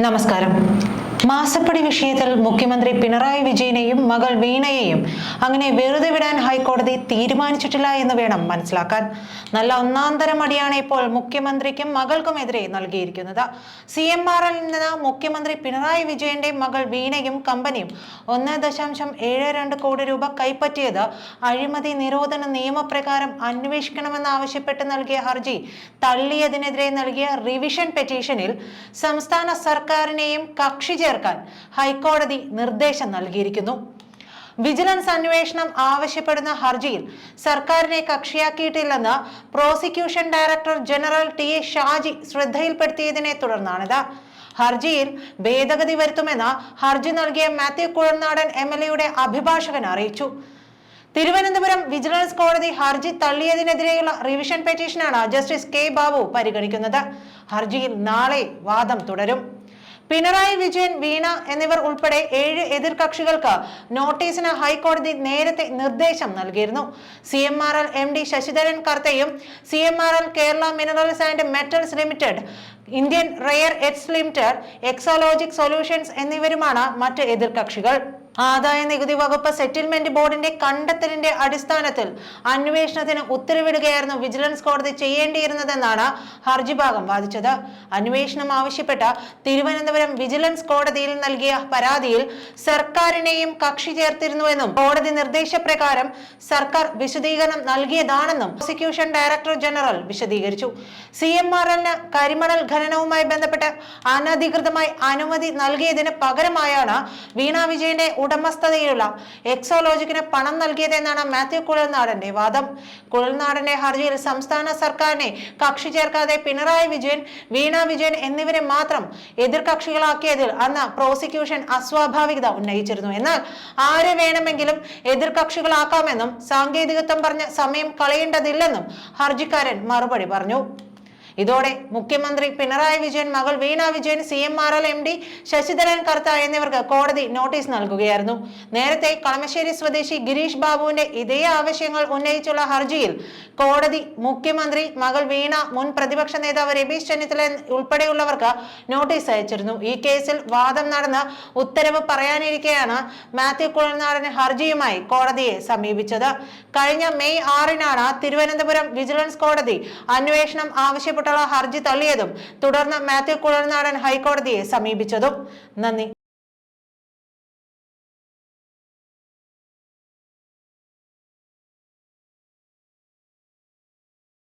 നമസ്കാരം മാസപ്പടി വിഷയത്തിൽ മുഖ്യമന്ത്രി പിണറായി വിജയനെയും മകൾ വീണയെയും അങ്ങനെ വെറുതെ വിടാൻ ഹൈക്കോടതി തീരുമാനിച്ചിട്ടില്ല എന്ന് വേണം മനസ്സിലാക്കാൻ. നല്ല ഒന്നാന്തരം അടിയാണ് ഇപ്പോൾ മുഖ്യമന്ത്രിക്കും മകൾക്കുമെതിരെ നൽകിയിരിക്കുന്നത്. സി എം ആർ എൽ നിന്ന് മുഖ്യമന്ത്രി പിണറായി വിജയന്റെ മകൾ വീണയും കമ്പനിയും ഒന്ന് ദശാംശം ഏഴ് രണ്ട് കോടി രൂപ കൈപ്പറ്റിയത് അഴിമതി നിരോധന നിയമപ്രകാരം അന്വേഷിക്കണമെന്ന് ആവശ്യപ്പെട്ട് നൽകിയ ഹർജി തള്ളിയതിനെതിരെ നൽകിയ റിവിഷൻ പെറ്റീഷനിൽ സംസ്ഥാന സർക്കാരിനെയും കക്ഷി ചേർക്കാൻ ഹൈക്കോടതി നിർദ്ദേശം നൽകിയിരിക്കുന്നു. വിജിലൻസ് അന്വേഷണം ആവശ്യപ്പെടുന്ന ഹർജിയിൽ സർക്കാരിനെ കക്ഷിയാക്കിയിട്ടില്ലെന്ന് prosecution director general T A Shaji ശ്രദ്ധയിൽപ്പെടുത്തിയതിനെ തുടർന്നാണിത്. ഹർജിയിൽ ഭേദഗതി വരുത്തുമെന്ന് ഹർജി നൽകിയ മാത്യു കുഴൽനാടൻ എം എൽ എയുടെ അഭിഭാഷകൻ അറിയിച്ചു. തിരുവനന്തപുരം വിജിലൻസ് കോടതി ഹർജി തള്ളിയതിനെതിരെയുള്ള റിവിഷൻ പെറ്റീഷനാണ് ജസ്റ്റിസ് കെ ബാബു പരിഗണിക്കുന്നത്. ഹർജിയിൽ നാളെ വാദം തുടരും. പിണറായി വിജയൻ വീണ എന്നിവർ ഉൾപ്പെടെ ഏഴ് എതിർകക്ഷികൾക്ക് നോട്ടീസിന് ഹൈക്കോടതി നേരത്തെ നിർദ്ദേശം നൽകിയിരുന്നു. C M R L M D Sasidharan കർത്തയും C M R L Kerala minerals and metals limited Indian rare earths limited Exalogic solutions എന്നിവരുമാണ് മറ്റ് എതിർകക്ഷികൾ. ആദായ നികുതി വകുപ്പ് സെറ്റിൽമെന്റ് ബോർഡിന്റെ കണ്ടെത്തലിന്റെ അടിസ്ഥാനത്തിൽ അന്വേഷണത്തിന് ഉത്തരവിടുകയായിരുന്നു വിജിലൻസ് കോടതി ചെയ്യേണ്ടിയിരുന്നതെന്നാണ് ഹർജി ഭാഗം വാദിച്ചത്. അന്വേഷണം ആവശ്യപ്പെട്ട തിരുവനന്തപുരം വിജിലൻസ് കോടതിയിൽ നൽകിയ പരാതിയിൽ സർക്കാരിനെയും കക്ഷി ചേർത്തിരുന്നുവെന്നും കോടതി നിർദ്ദേശപ്രകാരം സർക്കാർ വിശദീകരണം നൽകിയതാണെന്നും പ്രോസിക്യൂഷൻ ഡയറക്ടർ ജനറൽ വിശദീകരിച്ചു. സി എം ആർ എല്ലിന് കരിമണൽ ഖനനവുമായി ബന്ധപ്പെട്ട് അനധികൃതമായി അനുമതി നൽകിയതിന് പകരമായാണ് വീണ വിജയന്റെ ഉടമസ്ഥതയിലുള്ള എക്സോലോജിക്കിന് പണം നൽകിയതെന്നാണ് മാത്യു കുഴൽനാടന്റെ വാദം. കുഴൽനാടന്റെ ഹർജിയിൽ സംസ്ഥാന സർക്കാരിനെ കക്ഷി ചേർക്കാതെ പിണറായി വിജയൻ വീണ വിജയൻ എന്നിവരെ മാത്രം എതിർകക്ഷികളാക്കിയതിൽ അന്ന് പ്രോസിക്യൂഷൻ അസ്വാഭാവികത ഉന്നയിച്ചിരുന്നു. എന്നാൽ ആരെ വേണമെങ്കിലും എതിർകക്ഷികളാക്കാമെന്നും സാങ്കേതികത്വം പറഞ്ഞ സമയം കളയേണ്ടതില്ലെന്നും ഹർജിക്കാരൻ മറുപടി പറഞ്ഞു. ഇതോടെ മുഖ്യമന്ത്രി പിണറായി വിജയൻ മകൾ Veena Vijayan C M R L M D Sasidharan Kartha എന്നിവർക്ക് കോടതി നോട്ടീസ് നൽകുകയായിരുന്നു. നേരത്തെ കളമശ്ശേരി സ്വദേശി ഗിരീഷ് ബാബുവിന്റെ ഇതേ ആവശ്യങ്ങൾ ഉന്നയിച്ചുള്ള ഹർജിയിൽ കോടതി മുഖ്യമന്ത്രി മകൾ വീണ മുൻ പ്രതിപക്ഷ നേതാവ് രമേശ് ചെന്നിത്തല ഉൾപ്പെടെയുള്ളവർക്ക് നോട്ടീസ് അയച്ചിരുന്നു. ഈ കേസിൽ വാദം നടന്ന് ഉത്തരവ് പറയാനിരിക്കെയാണ് മാത്യു കുഴൽനാടൻ ഹർജിയുമായി കോടതിയെ സമീപിച്ചത്. കഴിഞ്ഞ മെയ് ആറിനാണ് തിരുവനന്തപുരം വിജിലൻസ് കോടതി അന്വേഷണം ആവശ്യപ്പെട്ടുള്ള ഹർജി തള്ളിയതും തുടർന്ന് മാത്യു കുഴൽനാടൻ ഹൈക്കോടതിയെ സമീപിച്ചതും. നന്ദി.